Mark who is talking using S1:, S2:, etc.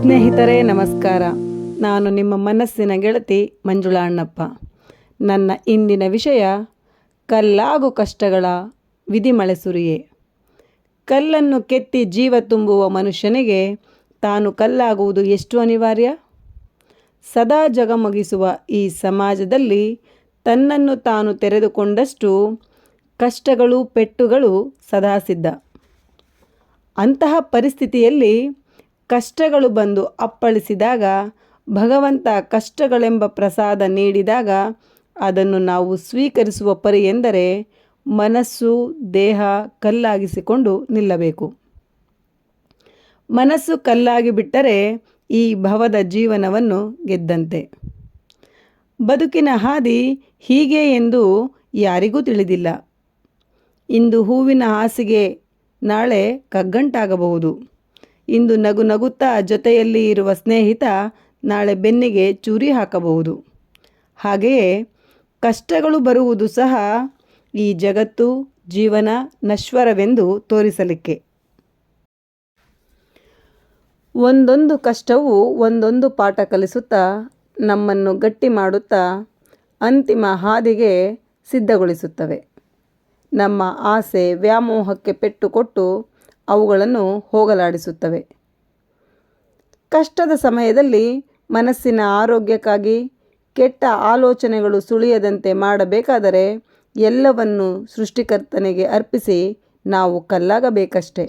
S1: ಸ್ನೇಹಿತರೇ, ನಮಸ್ಕಾರ. ನಾನು ನಿಮ್ಮ ಮನಸ್ಸಿನ ಗೆಳತಿ ಮಂಜುಳಾ ಅಣ್ಣಪ್ಪ. ನನ್ನ ಇಂದಿನ ವಿಷಯ, ಕಲ್ಲಾಗು ಕಷ್ಟಗಳ ವಿಧಿಮಳೆ ಸುರಿಯೇ. ಕಲ್ಲನ್ನು ಕೆತ್ತಿ ಜೀವ ತುಂಬುವ ಮನುಷ್ಯನಿಗೆ ತಾನು ಕಲ್ಲಾಗುವುದು ಎಷ್ಟು ಅನಿವಾರ್ಯ? ಸದಾ ಜಗಮಗಿಸುವ ಈ ಸಮಾಜದಲ್ಲಿ ತನ್ನನ್ನು ತಾನು ತೆರೆದುಕೊಂಡಷ್ಟು ಕಷ್ಟಗಳು, ಪೆಟ್ಟುಗಳು ಸದಾ ಸಿದ್ಧ. ಅಂತಹ ಪರಿಸ್ಥಿತಿಯಲ್ಲಿ ಕಷ್ಟಗಳು ಬಂದು ಅಪ್ಪಳಿಸಿದಾಗ, ಭಗವಂತ ಕಷ್ಟಗಳೆಂಬ ಪ್ರಸಾದ ನೀಡಿದಾಗ ಅದನ್ನು ನಾವು ಸ್ವೀಕರಿಸುವ ಪರಿ ಎಂದರೆ ಮನಸ್ಸು, ದೇಹ ಕಲ್ಲಾಗಿಸಿಕೊಂಡು ನಿಲ್ಲಬೇಕು. ಮನಸ್ಸು ಕಲ್ಲಾಗಿ ಬಿಟ್ಟರೆ ಈ ಭವದ ಜೀವನವನ್ನು ಗೆದ್ದಂತೆ. ಬದುಕಿನ ಹಾದಿ ಹೀಗೆ ಎಂದು ಯಾರಿಗೂ ತಿಳಿದಿಲ್ಲ. ಇಂದು ಹೂವಿನ ಹಾಸಿಗೆ ನಾಳೆ ಕಗ್ಗಂಟಾಗಬಹುದು. ಇಂದು ನಗು ನಗುತ್ತಾ ಜೊತೆಯಲ್ಲಿ ಇರುವ ಸ್ನೇಹಿತ ನಾಳೆ ಬೆನ್ನಿಗೆ ಚೂರಿ ಹಾಕಬಹುದು. ಹಾಗೆಯೇ ಕಷ್ಟಗಳು ಬರುವುದು ಸಹ ಈ ಜಗತ್ತು ಜೀವನ ನಶ್ವರವೆಂದು ತೋರಿಸಲಿಕ್ಕೆ. ಒಂದೊಂದು ಕಷ್ಟವು ಒಂದೊಂದು ಪಾಠ ಕಲಿಸುತ್ತಾ ನಮ್ಮನ್ನು ಗಟ್ಟಿ ಮಾಡುತ್ತಾ ಅಂತಿಮ ಹಾದಿಗೆ ಸಿದ್ಧಗೊಳಿಸುತ್ತವೆ. ನಮ್ಮ ಆಸೆ ವ್ಯಾಮೋಹಕ್ಕೆ ಪೆಟ್ಟು ಕೊಟ್ಟು ಅವುಗಳನ್ನು ಹೋಗಲಾಡಿಸುತ್ತವೆ. ಕಷ್ಟದ ಸಮಯದಲ್ಲಿ ಮನಸ್ಸಿನ ಆರೋಗ್ಯಕ್ಕಾಗಿ ಕೆಟ್ಟ ಆಲೋಚನೆಗಳು ಸುಳಿಯದಂತೆ ಮಾಡಬೇಕಾದರೆ ಎಲ್ಲವನ್ನು ಸೃಷ್ಟಿಕರ್ತನಿಗೆ ಅರ್ಪಿಸಿ ನಾವು ಕಲ್ಲಾಗಬೇಕಷ್ಟೆ.